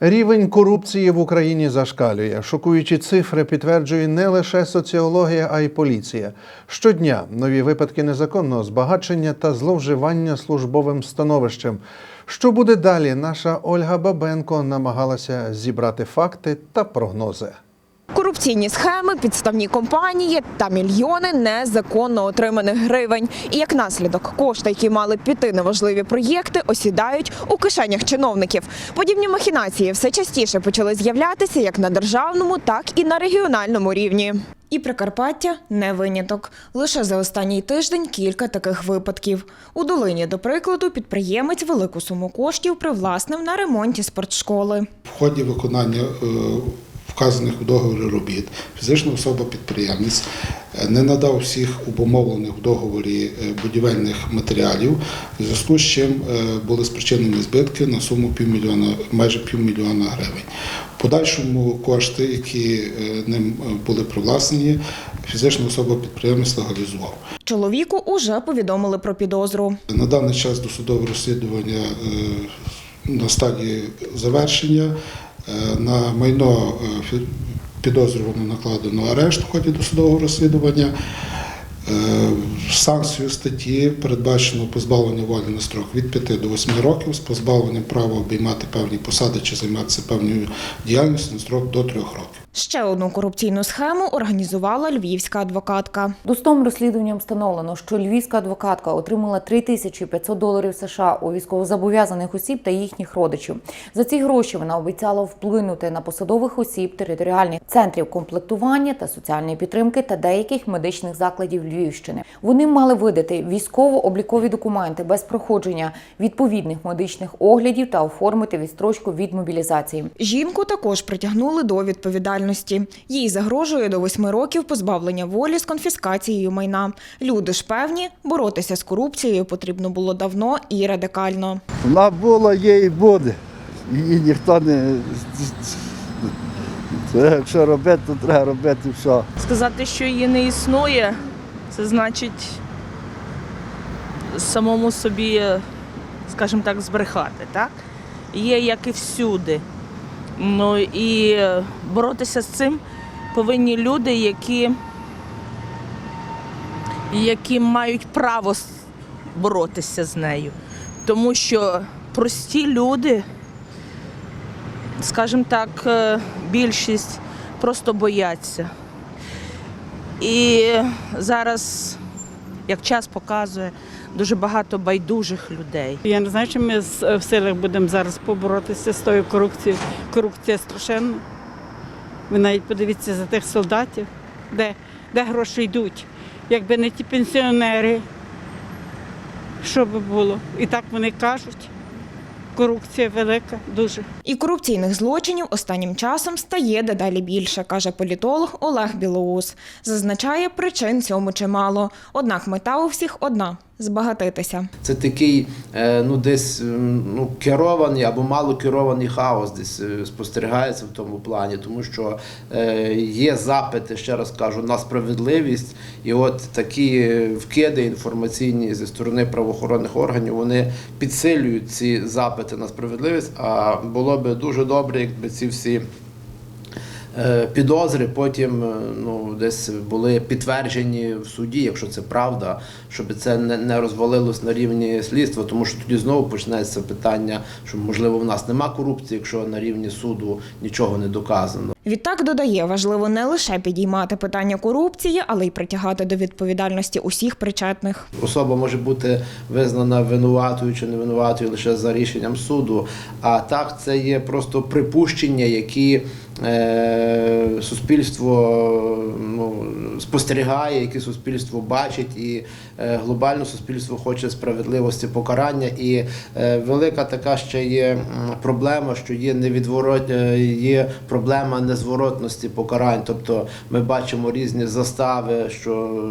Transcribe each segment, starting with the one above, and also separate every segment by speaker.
Speaker 1: Рівень корупції в Україні зашкалює. Шокуючі цифри підтверджує не лише соціологія, а й поліція. Щодня нові випадки незаконного збагачення та зловживання службовим становищем. Що буде далі? Наша Ольга Бабенко намагалася зібрати факти та прогнози.
Speaker 2: Корупційні схеми, підставні компанії та мільйони незаконно отриманих гривень. І як наслідок, кошти, які мали піти на важливі проєкти, осідають у кишенях чиновників. Подібні махінації все частіше почали з'являтися як на державному, так і на регіональному рівні. І Прикарпаття не виняток. Лише за останній тиждень кілька таких випадків. У долині, до прикладу, підприємець велику суму коштів привласнив на ремонті спортшколи.
Speaker 3: В ході виконання е, вказаних у договорі робіт фізична особа-підприємець е, не надав всіх обумовлених в договорі е, будівельних матеріалів, в зв'язку з чим е, були спричинені збитки на суму півмільйона, майже півмільйона гривень. В подальшому кошти, які ним були привласнені, фізична особа-підприємець легалізував.
Speaker 2: Чоловіку уже повідомили про підозру.
Speaker 3: На даний час досудове розслідування на стадії завершення. Е, На майно підозрювано накладено арешт в ході досудового розслідування. Е, Санкцію статті передбачено позбавлення волі на строк від 5 до 8 років з позбавленням права обіймати певні посади чи займатися певною діяльністю на строк до 3 років.
Speaker 2: Ще одну корупційну схему організувала львівська адвокатка.
Speaker 4: Досудовим розслідуванням встановлено, що львівська адвокатка отримала 3500 доларів США у військовозобов'язаних осіб та їхніх родичів. За ці гроші вона обіцяла вплинути на посадових осіб територіальних центрів комплектування та соціальної підтримки та деяких медичних закладів Львівщини. Вони мали видати військово-облікові документи без проходження відповідних медичних оглядів та оформити відстрочку від мобілізації.
Speaker 2: Жінку також притягнули до відповідальності. Їй загрожує до восьми років позбавлення волі з конфіскацією майна. Люди ж певні, боротися з корупцією потрібно було давно і радикально.
Speaker 5: Вона була, є і буде. Її ніхто не. Це якщо робити, то треба робити все.
Speaker 6: Сказати, що її не існує, це значить самому собі, скажімо так, збрехати. Так? Є як і всюди. Ну і боротися з цим повинні люди, які, які мають право боротися з нею. Тому що прості люди, скажімо так, е, більшість просто бояться. І зараз, як час показує, дуже багато байдужих людей.
Speaker 7: Я не знаю, чи ми в силах будемо зараз поборотися з тою корупцією. Корупція страшенна. Ви навіть подивіться за тих солдатів, де, де гроші йдуть. Якби не ті пенсіонери, що би було? І так вони кажуть. Корупція велика, дуже.
Speaker 2: І корупційних злочинів останнім часом стає дедалі більше, каже політолог Олег Білоус. Зазначає, причин цьому чимало. Однак мета у всіх одна збагатитися.
Speaker 8: Це такий е, ну десь ну керований або мало керований хаос десь е, спостерігається в тому плані, тому що е, є запити, ще раз кажу, на справедливість, і от такі вкиди інформаційні зі сторони правоохоронних органів вони підсилюють ці запити на справедливість. А було би дуже добре, якби ці всі. Е, Підозри потім е, ну, десь були підтверджені в суді, якщо це правда, щоб це не, не розвалилось на рівні слідства, тому що тоді знову почнеться питання, що можливо в нас нема корупції, якщо на рівні суду нічого не доказано.
Speaker 2: Відтак додає, важливо не лише підіймати питання корупції, але й притягати до відповідальності усіх причетних.
Speaker 8: Особа може бути визнана винуватою чи невинуватою лише за рішенням суду. А так це є просто припущення, які суспільство ну, спостерігає, які суспільство бачить, і е, глобально суспільство хоче справедливості покарання. І е, велика така ще є проблема, що є невідворот, е, є проблема незворотності покарань. Тобто ми бачимо різні застави, що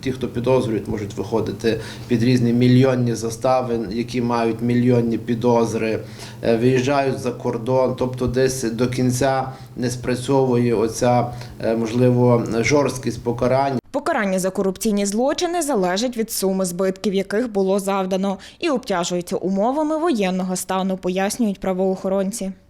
Speaker 8: ті, хто підозрюють, можуть виходити під різні мільйонні застави, які мають мільйонні підозри, е, виїжджають за кордон, тобто десь до кінця не спрацьовує оця е, можливо жорсткість покарань.
Speaker 2: Покарання за корупційні злочини залежить від суми збитків, яких було завдано, і обтяжується умовами воєнного стану, пояснюють правоохоронці.